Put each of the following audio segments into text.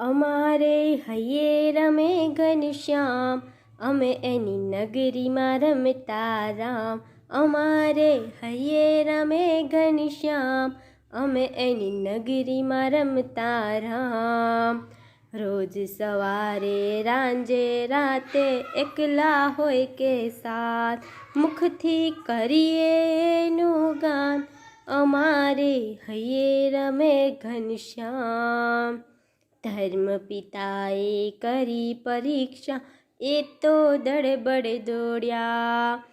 અમારે હૈયે રમે ઘનશ્યામ અમે એની નગરીમાં રમતા રામ અમારે હૈયે રમે ઘનશ્યામ અમે એની નગરીમાં રમતા રામ રોજ સવારે રાંજે રાતે એકલા હોય કે સાથ મુખથી કરીએ એનું ગાન અમારે હૈયે રમે ઘનશ્યામ ધર્મ પિતાએ કરી પરીક્ષા, એ તો દડબડ દોડ્યા.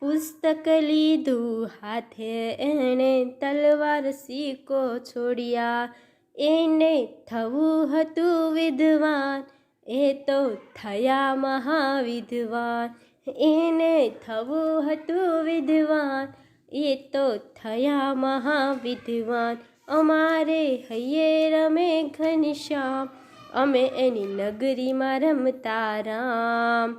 પુસ્તક લીધું હાથે, એણે તલવાર સિક્કો છોડ્યા. એને થવું હતું વિદ્વાન, એ તો થયા મહાવિદ્વાન. એને થવું હતું વિદ્વાન, એ તો થયા મહાવિદ્વાન. અમારે હૈયે રમે ઘનશ્યામ અમે એની નગરીમાં રમતા રામ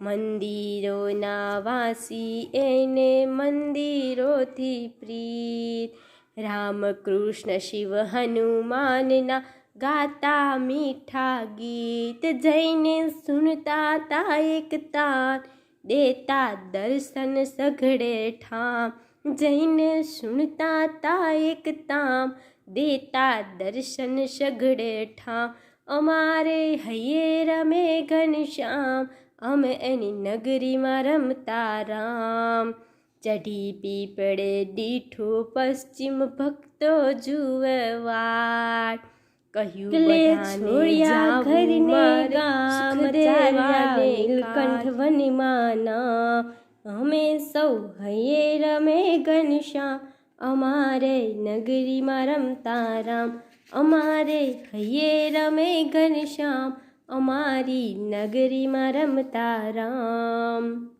મંદિરોના વાસી એને મંદિરોથી પ્રીત રામ કૃષ્ણ શિવ હનુમાનના ગાતા મીઠા ગીત જઈને સુનતા તા એક તાન દેતા દર્શન સઘળે ઠામ જઈને સુનતા તા એક તામ દેતા દર્શન સઘળે ઠામ. અમારે હૈયે રમે ઘનશ્યામ અમે એની નગરીમાં રમતા રામ. ચઢી પીપળે દીઠું પશ્ચિમ ભક્તો જુએ વાટ કહ્યું છોડ્યા ઘરને ગામ દેવાને કંઠ વનમાના. અમે સૌ હૈયે રમે ઘનશ્યામ. અમારે નગરીમાં રમતા રામ. અમારે હૈયે રમે ઘનશ્યામ. અમારી નગરીમાં રમતા રામ.